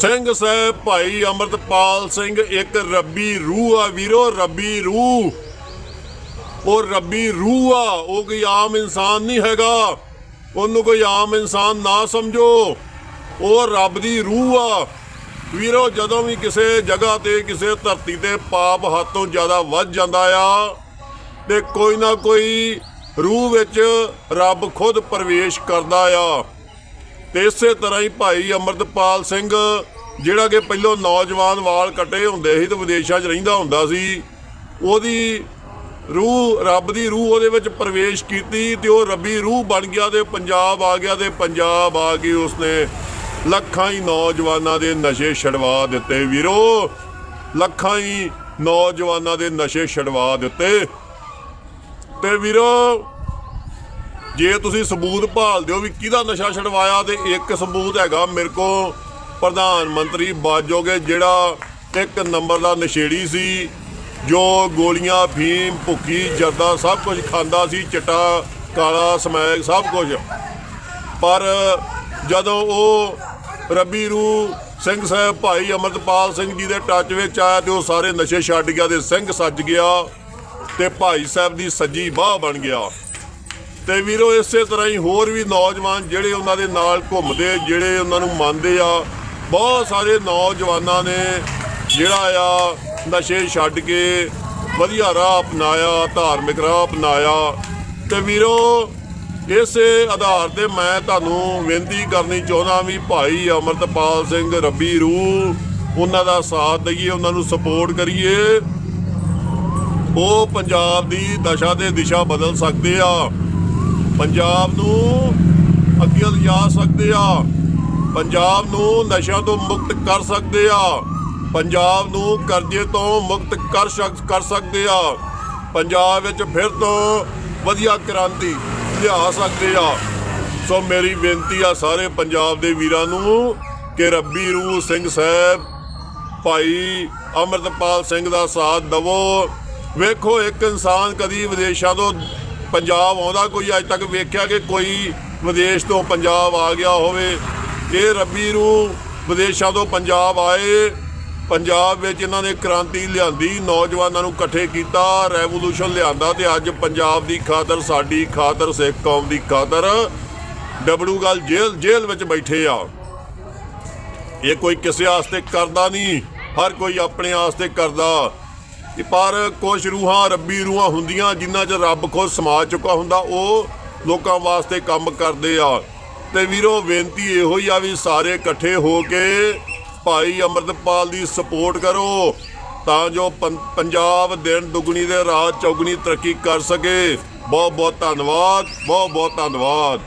ਸਿੰਘ ਸਾਹਿਬ, ਭਾਈ ਅਮਰਤਪਾਲ ਸਿੰਘ, ਇੱਕ ਰੱਬੀ ਰੂਹ ਆ ਵੀਰੋ, ਰੱਬੀ ਰੂਹ। ਉਹ ਰੱਬੀ ਰੂਹ ਆ, ਉਹ ਕੋਈ ਆਮ ਇਨਸਾਨ ਨਹੀਂ ਹੈਗਾ। ਉਹਨੂੰ ਕੋਈ ਆਮ ਇਨਸਾਨ ਨਾ ਸਮਝੋ। ਉਹ ਰੱਬ ਦੀ ਰੂਹ ਆ। ਵੀਰੋ, ਜਦੋਂ ਵੀ ਕਿਸੇ ਜਗ੍ਹਾ ਤੇ, ਕਿਸੇ ਧਰਤੀ ਤੇ ਪਾਪ ਹੱਥੋਂ ਜ਼ਿਆਦਾ ਵੱਧ ਜਾਂਦਾ ਆ, ਤੇ ਕੋਈ ਨਾ ਕੋਈ ਰੂਹ ਵਿੱਚ ਰੱਬ ਖੁਦ ਪ੍ਰਵੇਸ਼ ਕਰਦਾ ਆ। ਤੇ ਇਸੇ ਤਰ੍ਹਾਂ ਹੀ ਭਾਈ ਅਮਰਤਪਾਲ ਸਿੰਘ, ਜਿਹੜਾ ਕਿ ਪਹਿਲੋਂ ਨੌਜਵਾਨ ਵਾਲ ਕੱਟੇ ਹੁੰਦੇ ਸੀ ਤੇ ਵਿਦੇਸ਼ਾਂ 'ਚ ਰਹਿੰਦਾ ਹੁੰਦਾ ਸੀ, ਉਹਦੀ ਰੂਹ, ਰੱਬ ਦੀ ਰੂਹ ਉਹਦੇ ਵਿੱਚ ਪ੍ਰਵੇਸ਼ ਕੀਤੀ ਤੇ ਉਹ ਰੱਬੀ ਰੂਹ ਬਣ ਗਿਆ ਤੇ ਪੰਜਾਬ ਆ ਗਿਆ ਤੇ ਪੰਜਾਬ ਆ ਕੇ ਉਸਨੇ ਲੱਖਾਂ ਹੀ ਨੌਜਵਾਨਾਂ ਦੇ ਨਸ਼ੇ ਛਡਵਾ ਦਿੱਤੇ। ਵੀਰੋ, ਲੱਖਾਂ ਹੀ ਨੌਜਵਾਨਾਂ ਦੇ ਨਸ਼ੇ ਛਡਵਾ ਦਿੱਤੇ। ਤੇ ਵੀਰੋ ਜੇ ਤੁਸੀਂ ਸਬੂਤ ਭਾਲਦੇ ਹੋ ਵੀ ਕਿਹਦਾ ਨਸ਼ਾ ਛਡਵਾਇਆ ਤੇ ਇੱਕ ਸਬੂਤ ਹੈਗਾ ਮੇਰੇ ਕੋ ਪ੍ਰਧਾਨ ਮੰਤਰੀ ਬਾਜੋਗੇ, ਜਿਹੜਾ ਇੱਕ ਨੰਬਰ ਦਾ ਨਸ਼ੇੜੀ ਸੀ, ਜੋ ਗੋਲੀਆਂ, ਫੀਮ ਭੁੱਕੀ ਜਰਦਾ, ਸਭ ਕੁਝ ਖਾਂਦਾ ਸੀ, ਚਿੱਟਾ, ਕਾਲਾ, ਸਮੈਕ, ਸਭ ਕੁਝ। ਪਰ ਜਦੋਂ ਉਹ ਰੱਬੀ ਰੂ ਸਿੰਘ ਸਾਹਿਬ ਭਾਈ ਅਮਰਤਪਾਲ ਸਿੰਘ ਜੀ ਦੇ ਟੱਚ ਵਿੱਚ ਆਇਆ ਤੇ ਉਹ ਸਾਰੇ ਨਸ਼ੇ ਛੱਡ ਗਿਆ ਤੇ ਸਿੰਘ ਸੱਜ ਗਿਆ ਤੇ ਭਾਈ ਸਾਹਿਬ ਦੀ ਸੱਜੀ ਬਾਹ ਬਣ ਗਿਆ। ਤੇ ਵੀਰੋ, ਇਸੇ ਤਰ੍ਹਾਂ ਹੀ ਹੋਰ ਵੀ ਨੌਜਵਾਨ ਜਿਹੜੇ ਉਹਨਾਂ ਦੇ ਨਾਲ ਘੁੰਮਦੇ, ਜਿਹੜੇ ਉਹਨਾਂ ਨੂੰ ਮੰਨਦੇ ਆ, ਬਹੁਤ ਸਾਰੇ ਨੌਜਵਾਨਾਂ ਨੇ ਜਿਹੜਾ ਆ ਨਸ਼ੇ ਛੱਡ ਕੇ ਵਧੀਆ ਰਾਹ ਅਪਣਾਇਆ, ਧਾਰਮਿਕ ਰਾਹ ਅਪਣਾਇਆ। ਤੇ ਵੀਰੋ, ਇਸੇ ਆਧਾਰ ਤੇ ਮੈਂ ਤੁਹਾਨੂੰ ਬੇਨਤੀ ਕਰਨੀ ਚਾਹੁੰਦਾ ਵੀ ਭਾਈ ਅਮਰਤਪਾਲ ਸਿੰਘ ਰੱਬੀ ਰੂਹ, ਉਹਨਾਂ ਦਾ ਸਾਥ ਦਈਏ, ਉਹਨਾਂ ਨੂੰ ਸਪੋਰਟ ਕਰੀਏ। ਉਹ ਪੰਜਾਬ ਦੀ ਦਸ਼ਾ ਤੇ ਦਿਸ਼ਾ ਬਦਲ ਸਕਦੇ ਆ। ਪੰਜਾਬ ਨੂੰ ਅੱਗੇ ਲਿਜਾ ਸਕਦੇ ਆ। ਪੰਜਾਬ ਨੂੰ ਨਸ਼ਿਆਂ ਤੋਂ ਮੁਕਤ ਕਰ ਸਕਦੇ ਆ। ਪੰਜਾਬ ਨੂੰ ਕਰਜ਼ੇ ਤੋਂ ਮੁਕਤ ਕਰ ਸ਼ਕ- ਕਰ ਸਕਦੇ ਆ। ਪੰਜਾਬ ਵਿੱਚ ਫਿਰ ਤੋਂ ਵਧੀਆ ਕ੍ਰਾਂਤੀ ਲਿਆ ਸਕਦੇ ਆ। ਸੋ ਮੇਰੀ ਬੇਨਤੀ ਆ ਸਾਰੇ ਪੰਜਾਬ ਦੇ ਵੀਰਾਂ ਨੂੰ ਕਿ ਰੱਬੀ ਰੂਹ ਸਿੰਘ ਸਾਹਿਬ, ਭਾਈ ਅਮਰਤਪਾਲ ਸਿੰਘ ਦਾ ਸਾਥ ਦਵੋ। ਵੇਖੋ ਇੱਕ ਇਨਸਾਨ ਕਦੀ ਵਿਦੇਸ਼ਾਂ ਤੋਂ ਪੰਜਾਬ ਆਉਂਦਾ ਕੋਈ, ਅੱਜ ਤੱਕ ਵੇਖਿਆ ਕਿ ਕੋਈ ਵਿਦੇਸ਼ ਤੋਂ ਪੰਜਾਬ ਆ ਗਿਆ ਹੋਵੇ। ਇਹ ਰੱਬੀ ਨੂੰ ਵਿਦੇਸ਼ਾਂ ਤੋਂ ਪੰਜਾਬ ਆਏ। ਪੰਜਾਬ ਵਿੱਚ ਇਹਨਾਂ ਨੇ ਕ੍ਰਾਂਤੀ ਲਿਆਂਦੀ, ਨੌਜਵਾਨਾਂ ਨੂੰ ਇਕੱਠੇ ਕੀਤਾ, ਰੈਵੋਲੂਸ਼ਨ ਲਿਆਂਦਾ ਤੇ ਅੱਜ ਪੰਜਾਬ ਦੀ ਖਾਤਰ, ਸਾਡੀ ਖਾਤਰ, ਸਿੱਖ ਕੌਮ ਦੀ ਖਾਤਰ ਡਬਲੂਗਲ ਜੇਲ੍ਹ ਜੇਲ੍ਹ ਵਿੱਚ ਬੈਠੇ ਆ। ਇਹ ਕੋਈ ਕਿਸੇ ਆਸਤੇ ਕਰਦਾ ਨਹੀਂ, ਹਰ ਕੋਈ ਆਪਣੇ ਆਸਤੇ ਕਰਦਾ। ਕਿ ਪਰ ਕੁਝ ਰੂਹਾਂ ਰੱਬੀ ਰੂਹਾਂ ਹੁੰਦੀਆਂ ਜਿਨ੍ਹਾਂ 'ਚ ਰੱਬ ਖੁਦ ਸਮਾ ਚੁੱਕਾ ਹੁੰਦਾ, ਉਹ ਲੋਕਾਂ ਵਾਸਤੇ ਕੰਮ ਕਰਦੇ ਆ। ਤੇ ਵੀਰੋ, ਬੇਨਤੀ ਇਹੋ ਹੀ ਆ ਵੀ ਸਾਰੇ ਇਕੱਠੇ ਹੋ ਕੇ ਭਾਈ ਅਮਰਤਪਾਲ ਦੀ ਸਪੋਰਟ ਕਰੋ, ਤਾਂ ਜੋ ਪੰ- ਪੰਜਾਬ ਦਿਨ ਦੁਗਣੀ ਦੇ ਰਾਤ ਚੌਗਣੀ ਤਰੱਕੀ ਕਰ ਸਕੇ। ਬਹੁਤ ਬਹੁਤ ਧੰਨਵਾਦ ਬਹੁਤ ਬਹੁਤ ਧੰਨਵਾਦ।